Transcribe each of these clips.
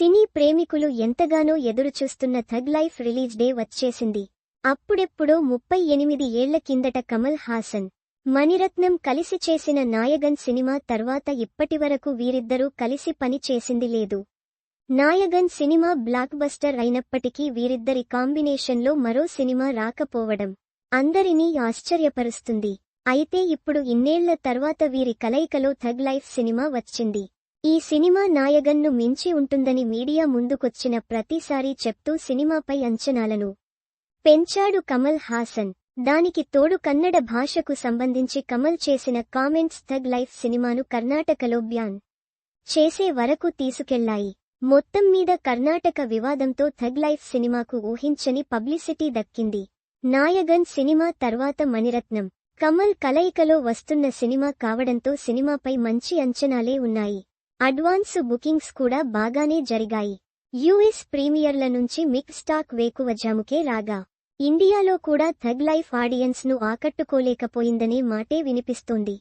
సినీ ప్రేమికులు ఎంతగానో ఎదురుచూస్తున్న థగ్ లైఫ్ రిలీజ్ డే వచ్చేసింది. అప్పుడెప్పుడో ముప్పై ఎనిమిది ఏళ్ళ కిందట కమల్ హాసన్ మణిరత్నం కలిసి చేసిన నాయగన్ సినిమా తర్వాత ఇప్పటివరకు వీరిద్దరూ కలిసి పని చేసింది లేదు. నాయగన్ సినిమా బ్లాక్ బస్టర్ అయినప్పటికీ వీరిద్దరి కాంబినేషన్లో మరో సినిమా రాకపోవడం అందరినీ ఆశ్చర్యపరుస్తుంది. అయితే ఇప్పుడు ఇన్నేళ్ళ తర్వాత వీరి కలయికలో థగ్ లైఫ్ సినిమా వచ్చింది. ఈ సినిమా నాయగన్ను మించి ఉంటుందని మీడియా ముందుకొచ్చిన ప్రతిసారీ చెప్తూ సినిమాపై అంచనాలను పెంచాడు కమల్ హాసన్. దానికి తోడు కన్నడ భాషకు సంబంధించి కమల్ చేసిన కామెంట్స్ థగ్ లైఫ్ సినిమాను కర్ణాటకలో బ్యాన్ చేసే వరకు తీసుకెళ్ళాయి. మొత్తం మీద కర్ణాటక వివాదంతో థగ్ లైఫ్ సినిమాకు ఊహించని పబ్లిసిటీ దక్కింది. నాయగన్ సినిమా తర్వాత మణిరత్నం. కమల్ కలయికలో వస్తున్న సినిమా కావడంతో సినిమాపై మంచి అంచనాలే ఉన్నాయి. అడ్వాన్సు బుకింగ్స్ కూడా బాగానే జరిగాయి. యుఎస్ ప్రీమియర్ల నుంచి మిక్ స్టాక్ వేకువజాముకే రాగా ఇండియాలో కూడా థగ్ లైఫ్ ఆడియన్స్ను ఆకట్టుకోలేకపోయిందనే మాటే వినిపిస్తోంది.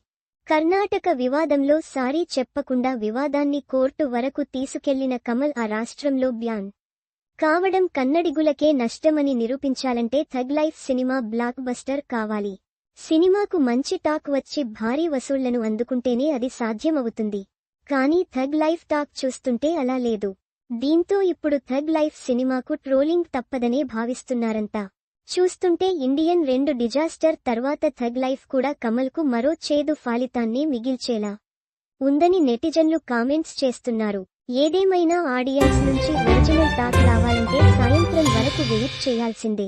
కర్ణాటక వివాదంలో సారీ చెప్పకుండా వివాదాన్ని కోర్టు వరకు తీసుకెళ్ళిన కమల్ ఆ రాష్ట్రంలో బ్యాన్. కావడం కన్నడిగులకే నష్టమని నిరూపించాలంటే Thug Life cinema blockbuster కావాలి. సినిమాకు మంచి టాక్ వచ్చి భారీ వసూళ్ళను అందుకుంటేనే అది సాధ్యమవుతుంది. కానీ థగ్ లైఫ్ టాక్ చూస్తుంటే అలా లేదు. దీంతో ఇప్పుడు థగ్ లైఫ్ సినిమాకు ట్రోలింగ్ తప్పదనే భావిస్తున్నారంతా చూస్తుంటే ఇండియన్ రెండు డిజాస్టర్ తర్వాత థగ్ లైఫ్ కూడా కమల్కు మరో చేదు ఫలితాన్నే మిగిల్చేలా ఉందని నెటిజన్లు కామెంట్స్ చేస్తున్నారు. ఏదేమైనా ఆడియన్స్ నుంచి ఒరిజినల్ టాక్ రావాలంటే సాయంత్రం వరకు వెయిట్ చేయాల్సిందే.